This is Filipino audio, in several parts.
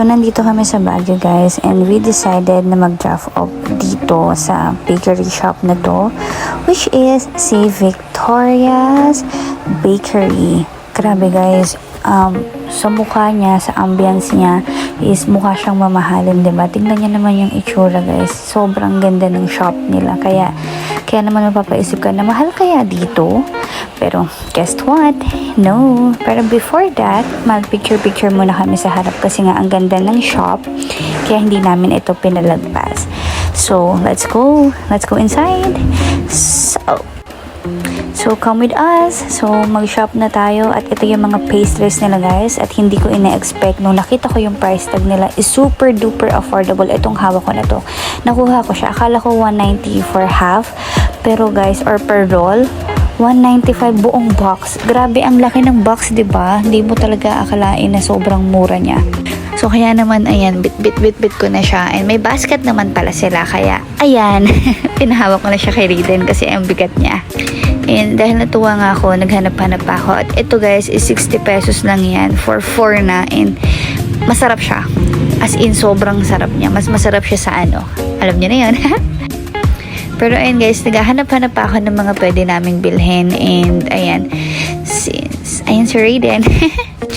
So, nandito kami sa Baguio guys and we decided na mag-draft off dito sa bakery shop na to which is si Victoria's Bakery. Grabe guys, um, sa mukha niya, sa ambience niya is mukha siyang mamahalin, 'di ba? Tingnan niyo naman yung itsura guys. Sobrang ganda ng shop nila. Kaya kaya naman mapapaisip ka na mahal kaya dito? Pero guess what? No. Pero before that, mag-picture-picture muna kami sa harap kasi nga ang ganda ng shop. Kaya hindi namin ito pinalagpas. So, let's go. Let's go inside. So, So, come with us. So, mag-shop na tayo. At ito yung mga pastries nila, guys. At hindi ko ina-expect. Nung nakita ko yung price tag nila, is super duper affordable. Itong hawak ko na to. Nakuha ko siya. Akala ko 190 for half. Pero, guys, or per roll, 195 buong box. Grabe, ang laki ng box, 'di ba? Hindi mo talaga akalain na sobrang mura niya. So, kaya naman, ayan, bit-bit-bit-bit ko na siya. And may basket naman pala sila. Kaya, ayan, pinahawak ko na siya kay Riden kasi ang bigat niya. And dahil natuwa nga ako, naghanap-hanap ako. At ito guys, is 60 pesos lang yan for 4 na. And masarap siya. As in, sobrang sarap niya. Mas masarap siya sa ano. Alam niyo na yun. Pero ayun guys, naghahanap-hanap ako ng mga pwede naming bilhin. And ayan, since, ayan si Raiden.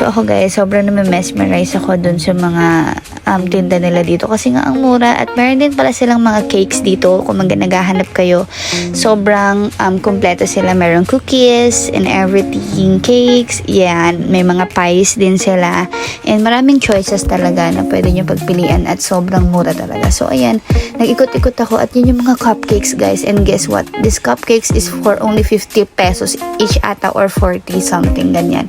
so ako guys, sobrang na-mesmerize ako dun sa mga um, tinda nila dito. Kasi nga ang mura. At meron din pala silang mga cakes dito. Kung mag naghahanap kayo, sobrang um, kompleto sila. Meron cookies and everything. Cakes, yan. May mga pies din sila. And maraming choices talaga na pwede nyo pagpilian. At sobrang mura talaga. So ayan, nag-ikot-ikot ako. At yun yung mga cupcakes guys. And guess what? This cupcakes is for only 50 pesos each ata or 40 something ganyan.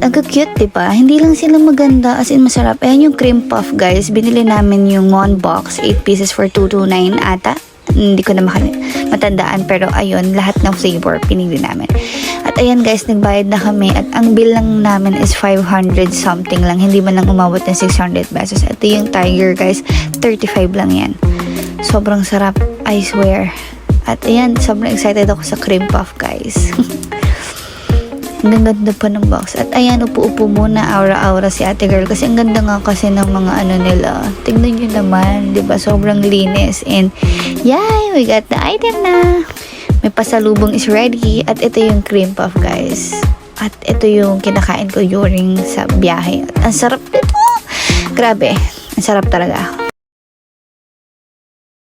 At ang cute, ba? Hindi lang sila maganda as in masarap. Ayan yung cream puff, guys. Binili namin yung one box, 8 pieces for 229 ata. Hindi ko na matandaan pero ayun, lahat ng flavor pinili namin. At ayan guys, nagbayad na kami at ang bill lang namin is 500 something lang. Hindi man lang umabot ng 600 pesos. Ito yung tiger guys, 35 lang yan. Sobrang sarap, I swear. At ayan, sobrang excited ako sa cream puff guys. Ang ganda pa ng box. At ayan, upo-upo muna, aura-aura si ate girl. Kasi ang ganda nga kasi ng mga ano nila. Tignan nyo naman, ba Sobrang linis. And, yay! We got the item na! May pasalubong is ready. At ito yung cream puff, guys. At ito yung kinakain ko during sa biyahe. At ang sarap nito! Grabe, ang sarap talaga.